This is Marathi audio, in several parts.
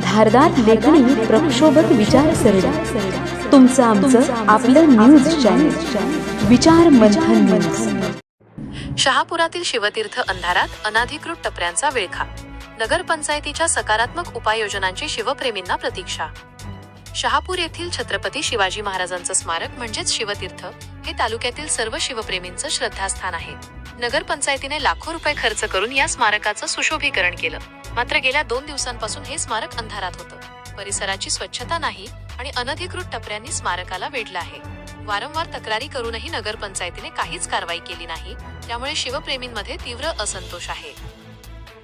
धारदार लेखणी प्रक्षोभक विचारसरणी तुमचं आमचं आपलं न्यूज चॅनल विचार मंथन न्यूज शहापुरातील शिवतीर्थ अंधारात अनाधिकृत टपऱ्यांचा विळखा. नगरपंचायतीच्या सकारात्मक उपाययोजनांची शिवप्रेमींना प्रतीक्षा. शहापूर येथील छत्रपती शिवाजी महाराजांचं स्मारक म्हणजेच शिवतीर्थ हे तालुक्यातील सर्व शिवप्रेमींचं श्रद्धास्थान आहे. नगरपंचायतीने लाखो रुपये खर्च करून या स्मारकाचं सुशोभीकरण केलं. मात्र गेल्या दोन दिवसांपासून हे स्मारक अंधारात होतं. परिसराची स्वच्छता नाही आणि अनधिकृत टपऱ्यांनी स्मारकाला वेढलं आहे. वारंवार तक्रारी करूनही नगरपंचायतीने काहीच कारवाई केली नाही त्यामुळे शिवप्रेमींमध्ये तीव्र असंतोष आहे.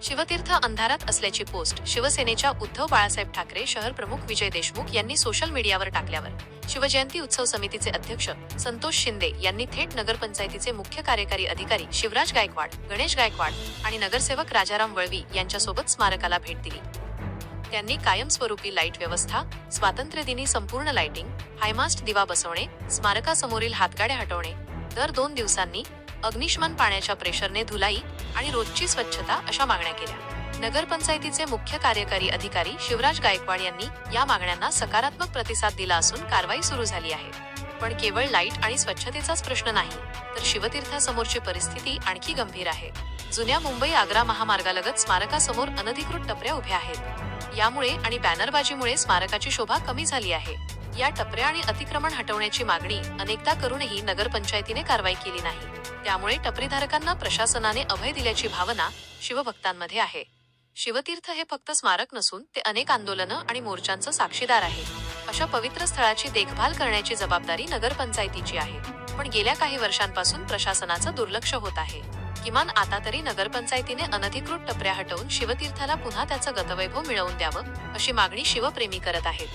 शिवतीर्थ अंधारात असल्याची पोस्ट शिवसेनेच्या उद्धव बाळासाहेब ठाकरे शहर प्रमुख विजय देशमुख यांनी सोशल मीडियावर टाकल्यावर. शिवजयंती उत्सव समितीचे अध्यक्ष संतोष शिंदे यांनी थेट नगरपंचायतीचे मुख्य कार्यकारी अधिकारी शिवराज गायकवाड गणेश गायकवाड आणि नगरसेवक राजाराम वळवी यांच्यासोबत स्मारकाला भेट दिली. त्यांनी कायमस्वरूपी लाइट व्यवस्था स्वातंत्र्यदिनी संपूर्ण लाइटिंग हायमास्ट दिवा बसवणे स्मारकासमोरील हातगाड्या हटवणे दर दोन दिवसांनी अग्निशमन पाण्याच्या प्रेशरने धुलाई आणि रोजची स्वच्छता अशा मागण्या केल्या. नगरपंचायतीचे मुख्य कार्यकारी अधिकारी शिवराज गायकवाड यांनी या मागण्यांना सकारात्मक प्रतिसाद दिला असून कारवाई सुरू झाली आहे. पण केवळ लाइट आणि स्वच्छतेचाच प्रश्न नाही तर शिवतीर्थासमोरची परिस्थिती आणखी गंभीर आहे. जुन्या मुंबई आग्रा महामार्गालगत स्मारकासमोर अनधिकृत टपऱ्या उभ्या आहेत. यामुळे आणि बॅनरबाजीमुळे स्मारकाची शोभा कमी झाली आहे. या टपऱ्या आणि अतिक्रमण हटवण्याची मागणी अनेकदा करूनही नगरपंचायतीने कारवाई केली नाही. त्यामुळे टपरीधारकांना प्रशासनाने अभय दिल्याची भावना शिवभक्तांमध्ये आहे. शिवतीर्थ हे फक्त स्मारक नसून ते अनेक आंदोलनं आणि मोर्चांचं साक्षीदार आहे. अशा पवित्र स्थळाची देखभाल करण्याची जबाबदारी नगरपंचायतीची आहे. पण गेल्या काही वर्षांपासून प्रशासनाचं दुर्लक्ष होत आहे. किमान आता तरी नगरपंचायतीने अनधिकृत टपऱ्या हटवून शिवतीर्थाला पुन्हा त्याचं गतवैभव मिळवून द्यावं अशी मागणी शिवप्रेमी करत आहेत.